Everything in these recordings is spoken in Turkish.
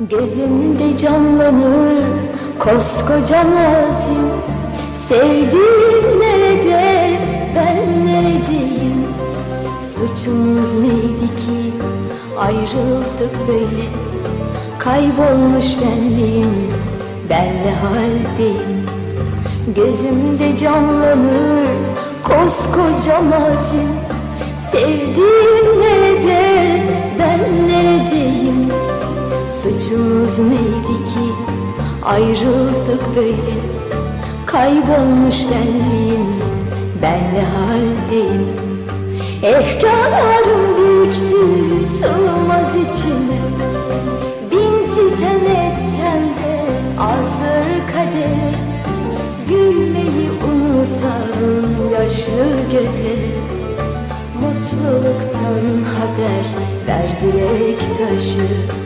Gözümde canlanır koskoca mazim Sevdiğim nerede ben neredeyim? Suçumuz neydi ki? Ayrıldık böyle. Kaybolmuş benliğim. Ben ne haldeyim? Gözümde canlanır koskoca mazim Sevdiğim nerede ben neredeyim Suçumuz neydi ki? Ayrıldık böyle. Kaybolmuş benliğim. Ben ne haldeyim? Efkarım birikti sığmaz içime. Bin sitem etsem de azdır kadere. Gülmeyi unutan yaşlı gözleri Mutluluktan haber ver dilek taşı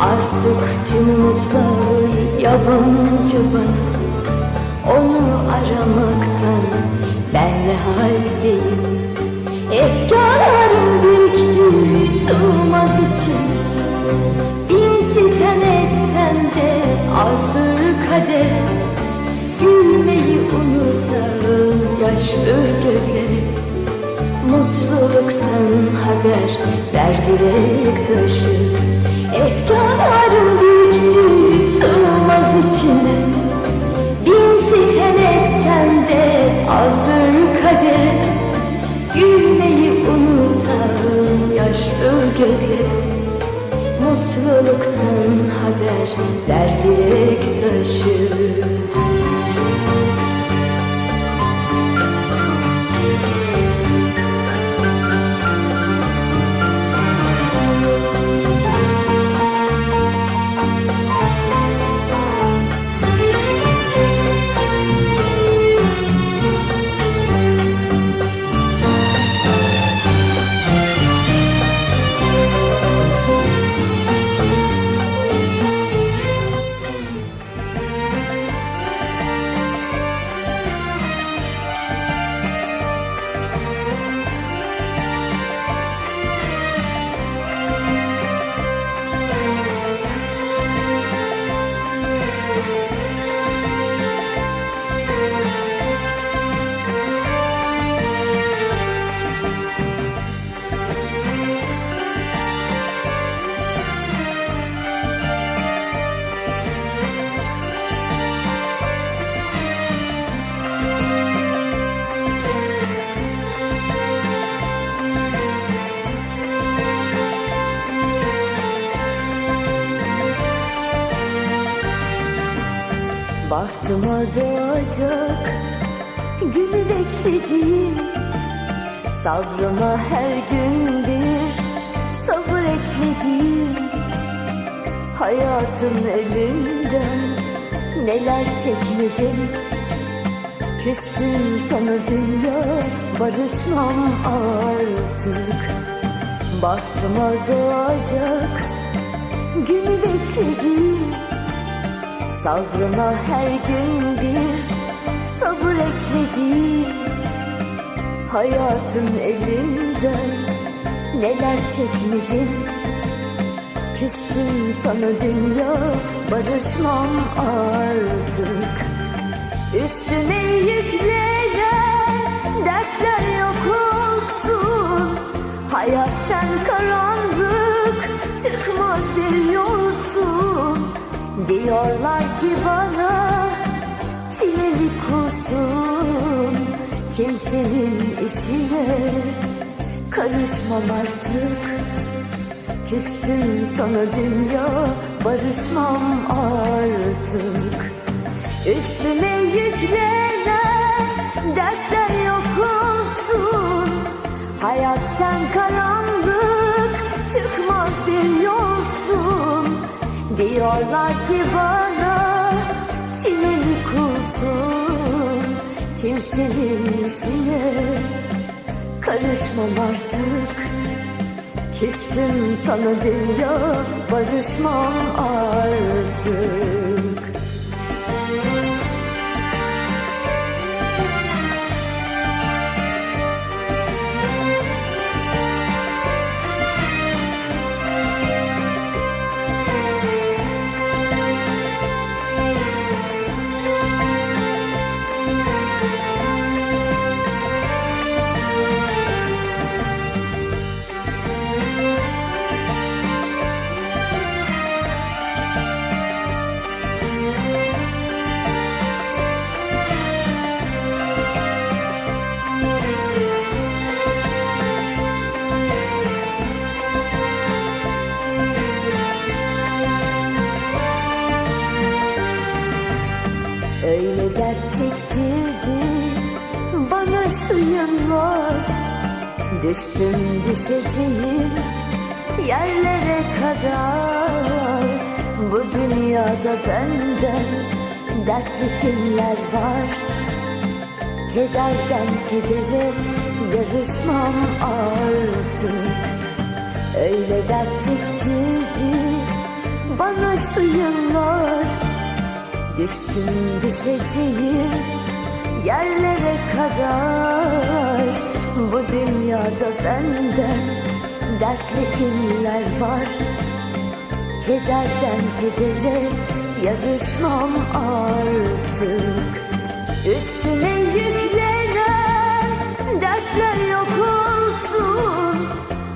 Artık tüm umutlar yabancı bana Onu aramaktan ben ne haldeyim? Efkarım birikti sığmaz içime Bin sitem etsem de azdır kader. Gülmeyi unutan yaşlı gözlerim Mutluluktan haber ver dilek taşı Efkarım birikti sığmaz içine. Bin sitem etsem de azdır kader. Gülmeyi unutan yaşlı gözlerim Mutluluktan haber ver dilek taşı Bahtıma doğacak günü bekledim Sabrıma her gün bir sabır ekledim Hayatın elinden neler çekmedim. Küstüm sana dünya barışmam artık. Bahtıma doğacak günü bekledim Sabrıma her gün bir sabır ekledim Hayatın elinden neler çekmedim Küstüm sana dünya barışmam artık. Üstüme yüklenen dertler yok olsun. Hayat sen karanlık çıkmaz bir yolsun Diyorlar ki bana çileli kusun Kimsenin işine karışmam artık. Küstüm sana dünya barışmam artık. Üstüme yüklenen dertler Diyorlar ki bana çileli kulsun Kimsenin işine karışmam artık. Küstüm sana dünya barışmam artık Düştüm düşeceğim yerlere kadar. Bu dünyada benden dertli kimler var? Kederden kedere yarışmam artık. Öyle dert çektirdi bana şu yıllar. Düştüm düşeceğim yerlere kadar Bu dünyada benden dertli kimler var? Kederden kedere yarışmam artık. Üstüme yüklenen dertler yok olsun.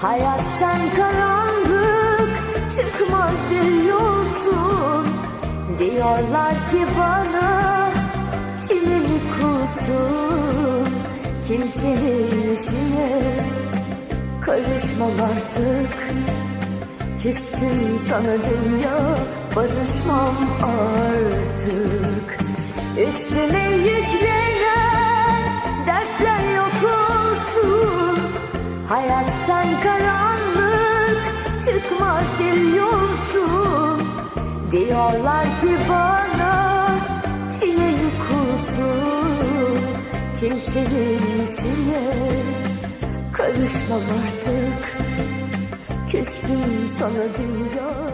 Hayat sen karanlık çıkmaz bir yolsun. Diyorlar ki bana çileli kusun Kimsenin işine. Karışmam artık. Küstüm sana dünya. Barışmam artık. Üstüme yüklenen dertler yok olsun. Hayat sen karanlık çıkmaz bir yolsun. Diyorlar ki bana Kimsenin işine karışmam artık. Küstüm sana dünya